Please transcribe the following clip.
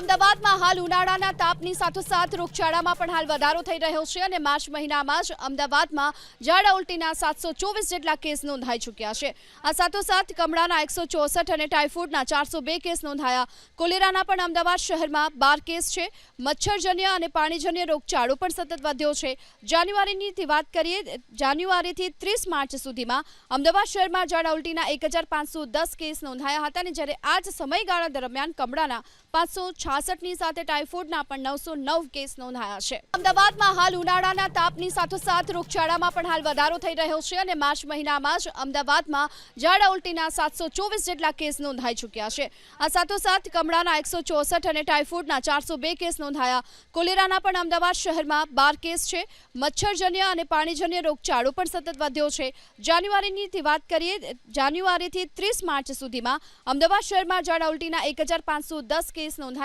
અમદાવાદમાં હાલ ઉનાળાના તાપની સાથોસાથ રોગચાળામાં પણ હાલ વધારો થઈ રહ્યો છે અને માર્ચ મહિનામાં જ અમદાવાદમાં ઝાડા ઉલટીના સાતસો જેટલા કેસ નોંધાઈ ચૂક્યા છે. આ સાથોસાથ કમળાના એકસો અને ટાઇફોઇડના ચારસો કેસ નોંધાયા. કોલેરાના પણ અમદાવાદ શહેરમાં બાર કેસ છે. મચ્છરજન્ય અને પાણીજન્ય રોગચાળો પણ સતત વધ્યો છે. જાન્યુઆરીની વાત કરીએ, જાન્યુઆરીથી ત્રીસ માર્ચ સુધીમાં અમદાવાદ શહેરમાં ઝાડા ઉલટીના એક કેસ નોંધાયા હતા અને જ્યારે આ સમયગાળા દરમિયાન કમળાના પાંચસો છાસઠની સાથે ટાઇફોઇડના પણ નવસો નવ કેસ નોંધાયા છે. અમદાવાદમાં હાલ ઉનાળાના તાપની સાથોસાથ રોગચાળામાં પણ હાલ વધારો થઈ રહ્યો છે અને માર્ચ મહિનામાં જ અમદાવાદમાં ઝાડા ઉલટીના સાતસો ચોવીસ જેટલા કેસ નોંધાઈ ચૂક્યા છે. આ સાથોસાથ કમળાના એકસો અને ટાઇફોઇડના ચારસો બે કેસ નોંધાયા. કોલેરાના પણ અમદાવાદ શહેરમાં બાર કેસ છે. મચ્છરજન્ય અને પાણીજન્ય રોગચાળો પણ સતત વધ્યો છે. જાન્યુઆરીની વાત કરીએ, જાન્યુઆરીથી ત્રીસ માર્ચ સુધીમાં અમદાવાદ શહેરમાં ઝાડા ઉલટીના એક કેસ નોંધાયા